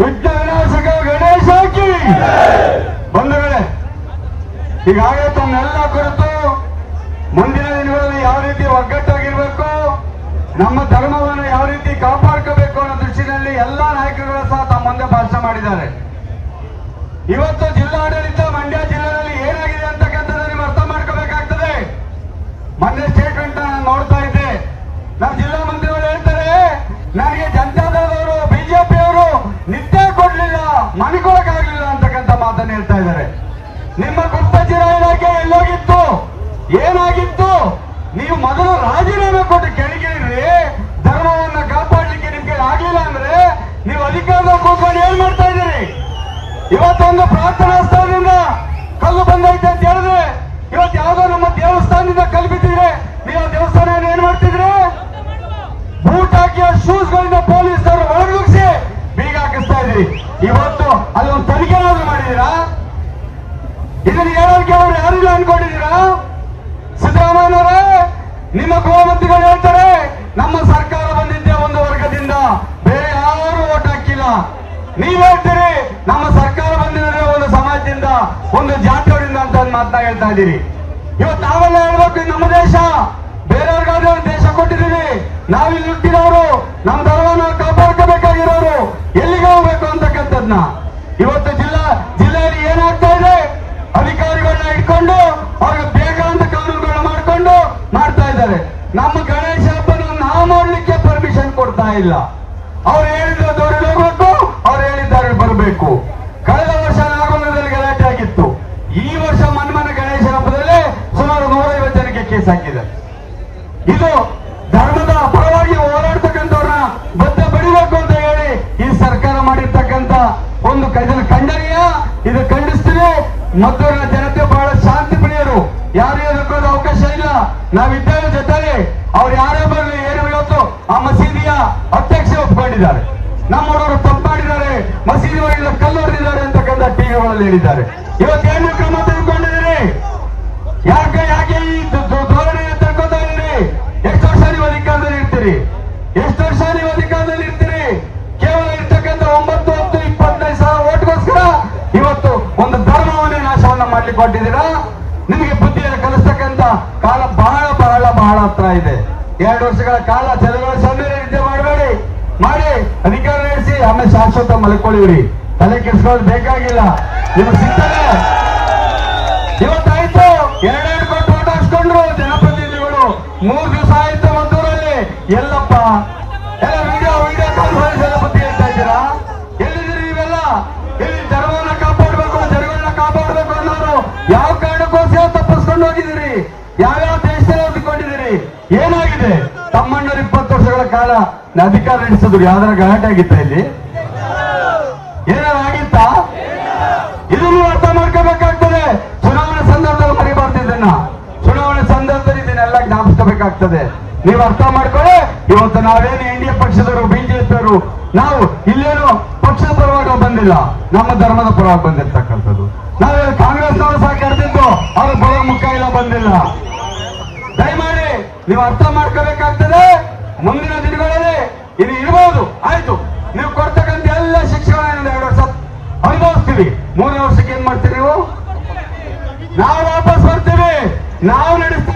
ವಿನಾಶಕ ಗಣೇಶ ಹಾಕಿ. ಬಂಧುಗಳೇ, ಈಗಾಗಲೇ ತಮ್ಮೆಲ್ಲ ಕುರಿತು ಮುಂದಿನ ದಿನಗಳಲ್ಲಿ ಯಾವ ರೀತಿ ಒಗ್ಗಟ್ಟಾಗಿರ್ಬೇಕು, ನಮ್ಮ ಧರ್ಮವನ್ನು ಯಾವ ರೀತಿ ಕಾಪಾಡ್ಕೋಬೇಕು ಅನ್ನೋ ದೃಷ್ಟಿನಲ್ಲಿ ಎಲ್ಲಾ ನಾಯಕರುಗಳು ಸಹ ತಮ್ಮ ಮುಂದೆ ಭಾಷಣ ಮಾಡಿದ್ದಾರೆ. ಇವತ್ತು ಜಿಲ್ಲಾಡಳಿತ ಮಂಡ್ಯ ಜಿಲ್ಲೆಯಲ್ಲಿ ಏನಾಗಿದೆ ಅಂತಕ್ಕಂಥದ್ದು ನೀವು ಅರ್ಥ ಮಾಡ್ಕೋಬೇಕಾಗ್ತದೆ. ಮೊನ್ನೆ ಅಂತಕ್ಕಂತ ಅಂತಕ್ಕಂಥ ಮಾತನ್ನು ಹೇಳ್ತಾ ಇದ್ದಾರೆ. ನಿಮ್ಮ ಗುಪ್ತಚರ ಇಲಾಖೆ ಎಲ್ಲೋಗಿತ್ತು? ಏನಾಗಿತ್ತು? ನೀವು ಮೊದಲು ರಾಜೀನಾಮೆ ಕೊಟ್ಟು ಕೆಳಗಿಳಿರಿ. ಧರ್ಮವನ್ನ ಕಾಪಾಡಲಿಕ್ಕೆ ನಿಮ್ಗೆ ಆಗ್ಲಿಲ್ಲ ಅಂದ್ರೆ ನೀವು ಅಧಿಕಾರದಲ್ಲಿ ಕೂತ್ಕೊಂಡು ಏನ್ ಮಾಡ್ತಾ ಇದ್ದೀರಿ? ಇವತ್ತೊಂದು ಪ್ರಾರ್ಥನಾ ಸ್ಥಳದಿಂದ ಕಲ್ಲು ಬಂದೈತೆ ಅಂತ ಹೇಳಿದ್ರೆ, ಇವತ್ತು ಯಾವ್ದೋ ನಮ್ಮ ದೇವಸ್ಥಾನದಿಂದ ಕಲ್ಲು ಬಿದ್ದಿದ್ರೆ ನೀವು ದೇವಸ್ಥಾನ ಏನ್ ಮಾಡ್ತಿದ್ರೆ? ಬೂಟ್ ಹಾಕಿ ಶೂಸ್ ಗಳಿಂದ ಪೊಲೀಸರು ಒಳಗಿಸಿ ಬೀಗ ಹಾಕಿಸ್ತಾ ಇದ್ರಿ. ಇವತ್ತು ಇದನ್ನ ಹೇಳೋಕೆ ಅವ್ರು ಯಾರಿಲ್ಲ ಅನ್ಕೊಂಡಿದ್ದೀರಾ? ಸಿದ್ದರಾಮಯ್ಯನವರೇ, ನಿಮ್ಮ ಗೃಹಮಂತ್ರಿಗಳು ಹೇಳ್ತಾರೆ, ನಮ್ಮ ಸರ್ಕಾರ ಬಂದಿದ್ದೆ ಒಂದು ವರ್ಗದಿಂದ ಬೇರೆ ಯಾರು ಓಟ್ ಹಾಕಿಲ್ಲ. ನೀವ್ ಹೇಳ್ತೀರಿ, ನಮ್ಮ ಸರ್ಕಾರ ಬಂದಿದ್ರೆ ಒಂದು ಸಮಾಜದಿಂದ, ಒಂದು ಜಾತಿಯವರಿಂದ ಅಂತ ಒಂದು ಮಾತನ್ನ ಹೇಳ್ತಾ ಇದ್ದೀರಿ. ಇವತ್ತು ನಾವೆಲ್ಲ ಹೇಳ್ಬೇಕು ನಮ್ಮ ದೇಶ. ಬೇರೆಯವ್ರಿಗಾದ್ರೆ ದೇಶ ಕೊಟ್ಟಿದ್ದೀವಿ. ನಾವಿಲ್ಲಿ ಹುಟ್ಟಿರೋರು ನಮ್ಮ ಧರ್ಮನ ಕಾಪಾಡ್ಕೋಬೇಕಾಗಿರೋರು, ಎಲ್ಲಿಗೆ ಹೋಗ್ಬೇಕು ಅಂತಕ್ಕಂಥದ್ನ. ಇವತ್ತು ಜಿಲ್ಲಾ ಇಟ್ಕೊಂಡು ಅವ್ರಿಗೆ ಬೇಕಾದಂತ ಕಾನೂನುಗಳನ್ನ ಮಾಡ್ಕೊಂಡು ಮಾಡ್ತಾ ಇದ್ದಾರೆ. ನಮ್ಮ ಗಣೇಶ ಹಬ್ಬನ ನಾವು ಮಾಡ್ಲಿಕ್ಕೆ ಪರ್ಮಿಷನ್ ಕೊಡ್ತಾ ಇಲ್ಲ. ಅವ್ರು ಹೇಳಿದ್ರು ಹೋಗ್ಬೇಕು, ಅವ್ರು ಹೇಳಿದ್ದಾರೆ ಬರಬೇಕು. ಕಳೆದ ವರ್ಷ ನಾಗಮನದಲ್ಲಿ ಗಲಾಟೆ ಆಗಿತ್ತು. ಈ ವರ್ಷ ಮನ್ಮನ ಗಣೇಶ ಹಬ್ಬದಲ್ಲಿ ಸುಮಾರು ನೂರೈವತ್ತು ಜನಕ್ಕೆ ಕೇಸ್ ಹಾಕಿದ್ದಾರೆ ಇದು ಧರ್ಮದ ಪರವಾಗಿ ಹೋರಾಡ್ತಕ್ಕಂಥವ್ರನ್ನ ಬದ್ಧ ಬಡಿಬೇಕು ಅಂತ ಹೇಳಿ ಈ ಸರ್ಕಾರ ಮಾಡಿರ್ತಕ್ಕಂಥ ಒಂದು ಇದನ್ನ ಖಂಡನೀಯ, ಇದು ಖಂಡಿಸ್ತೀವಿ. ಜನತೆ ನಾವಿದ್ದೇವೆ ಜೊತೆಲಿ ಅವ್ರು ಯಾರೇ ಬರಲಿ, ಏನು ಇವತ್ತು ಆ ಮಸೀದಿಯ ಅಧ್ಯಕ್ಷ ಒಪ್ಕೊಂಡಿದ್ದಾರೆ. ನಮ್ಮ ತಪ್ಪಾಡಿದ್ದಾರೆ ಮಸೀದಿ ಒಳಗಿಂದ ಕಲ್ಲು ಹೊಡೆದಿದ್ದಾರೆ ಅಂತಕ್ಕಂಥ ಟಿವಿಗಳಲ್ಲಿ ಹೇಳಿದ್ದಾರೆ. ಇವತ್ತೇನು ಕ್ರಮ ತೆಗೆದುಕೊಂಡಿದ್ದೀರಿ? ಯಾಕೆ ಯಾಕೆ ಈ ಧೋರಣೆ ತರ್ಕೋತಾ ಇದ್ದೀರಿ? ಎಷ್ಟು ವರ್ಷ ನೀವು ಅಧಿಕಾರದಲ್ಲಿ ಇರ್ತೀರಿ? ಎಷ್ಟು ವರ್ಷ ನೀವು ಅಧಿಕಾರದಲ್ಲಿ ಇರ್ತೀರಿ? ಕೇವಲ ಇರ್ತಕ್ಕಂಥ ಒಂಬತ್ತು ಹತ್ತು ಇಪ್ಪತ್ತೈದು ಸಾವಿರ ಓಟ್ಗೋಸ್ಕರ ಇವತ್ತು ಒಂದು ಧರ್ಮವನ್ನೇ ನಾಶವನ್ನ ಮಾಡ್ಲಿಕ್ಕೆ ಹೊಟ್ಟಿದ್ದೀರಾ ನಿಮಗೆ ಬುದ್ಧಿಯನ್ನು ಕಲಿಸ್ತಕ್ಕಂಥ ಕಾಲ ಇದೆ. ಎರಡು ವರ್ಷಗಳ ಕಾಲ ಜನಗಳ ಸೌಂದರ್ಯ ನಿದ್ದೆ ಮಾಡಬೇಡಿ. ಮಾಡಿ, ಅಧಿಕಾರ ನಡೆಸಿ, ಆಮೇಲೆ ಶಾಶ್ವತ ಮಲ್ಕೊಳ್ಳಿವ್ರಿ ತಲೆ ಕೆಡಿಸ್ಕೊಳ್ಳೋದು ಬೇಕಾಗಿಲ್ಲ. ನಿಮ್ಗೆ ಸಿಗ್ತದೆ. ಇವತ್ತಾಯ್ತು. ಎರಡೆರಡು ಕೊಟ್ಟು ಓಟ್ ಹಾಕ್ಸ್ಕೊಂಡ್ರು ಜನಪ್ರತಿನಿಧಿಗಳು. ಮೂರ್ ದಿವಸ ಆಯ್ತು ಮದ್ದೂರಲ್ಲಿ. ಎಲ್ಲಪ್ಪ, ಎಲ್ಲ ವಿಡಿಯೋ ವಿಡಿಯೋ ಕಾನ್ಫರೆನ್ಸ್ ಎಲ್ಲ ಬುದ್ಧಿ ಹೇಳ್ತಾ ಇದ್ದೀರಾ? ಎಲ್ಲಿದ್ದೀರಿ ನೀವೆಲ್ಲ? ಇಲ್ಲಿ ಧರ್ಮವನ್ನ ಕಾಪಾಡಬೇಕು, ಜನಗಳನ್ನ ಕಾಪಾಡಬೇಕು ಅನ್ನೋರು. ಯಾವ ಕಾರಣಕ್ಕೋಸ್ಕರ ತಪ್ಪಿಸ್ಕೊಂಡು ಹೋಗಿದ್ದೀರಿ? ಯಾವ್ಯಾವ ದೇಶ ಏನಾಗಿದೆ? ತಮ್ಮಣ್ಣರು ಇಪ್ಪತ್ತು ವರ್ಷಗಳ ಕಾಲ ಅಧಿಕಾರ ನಡೆಸಿದ್ರು, ಯಾವ್ದಾರ ಗಲಾಟೆ ಆಗಿತ್ತ ಇಲ್ಲಿ? ಏನಾರ ಇದನ್ನು ಇದು ಅರ್ಥ ಮಾಡ್ಕೋಬೇಕಾಗ್ತದೆ. ಚುನಾವಣೆ ಸಂದರ್ಭದಲ್ಲಿ ಮರಿಬಾರ್ದು ಇದನ್ನ. ಚುನಾವಣೆ ಸಂದರ್ಭದಲ್ಲಿ ಇದನ್ನೆಲ್ಲ ಜ್ಞಾಪಿಸ್ಕೋಬೇಕಾಗ್ತದೆ. ನೀವು ಅರ್ಥ ಮಾಡ್ಕೊಳ್ಳಿ. ಇವತ್ತು ನಾವೇನು ಎನ್ ಡಿ ಎ ಪಕ್ಷದವರು, ಬಿಜೆಪಿಯವರು, ನಾವು ಇಲ್ಲೇನು ಪಕ್ಷದ ಪರವಾಗಿ ಬಂದಿಲ್ಲ. ನಮ್ಮ ಧರ್ಮದ ಪರವಾಗಿ ಬಂದಿರ್ತಕ್ಕಂಥದ್ದು. ನಾವೇ ಕಾಂಗ್ರೆಸ್ನವರು ಸಹ ಕರೆದಿದ್ದು ಅವ್ರ ಬರೋ ಮುಖ ಇಲ್ಲ, ಬಂದಿಲ್ಲ. ನೀವು ಅರ್ಥ ಮಾಡ್ಕೋಬೇಕಾಗ್ತದೆ? ಮುಂದಿನ ದಿನಗಳಲ್ಲಿ ಇದು ಇರಬಹುದು ಆಯ್ತು. ನೀವು ಕೊಡ್ತಕ್ಕಂಥ ಎಲ್ಲ ಶಿಕ್ಷಣ ಎರಡು ವರ್ಷ ಅನುಭವಿಸ್ತೀವಿ ಮೂರನೇ ವರ್ಷಕ್ಕೆ ಏನ್ ಮಾಡ್ತೀರಿ ನೀವು? ನಾವು ವಾಪಸ್ ಬರ್ತೀವಿ. ನಾವು ನಡೆಸ್ತೀವಿ.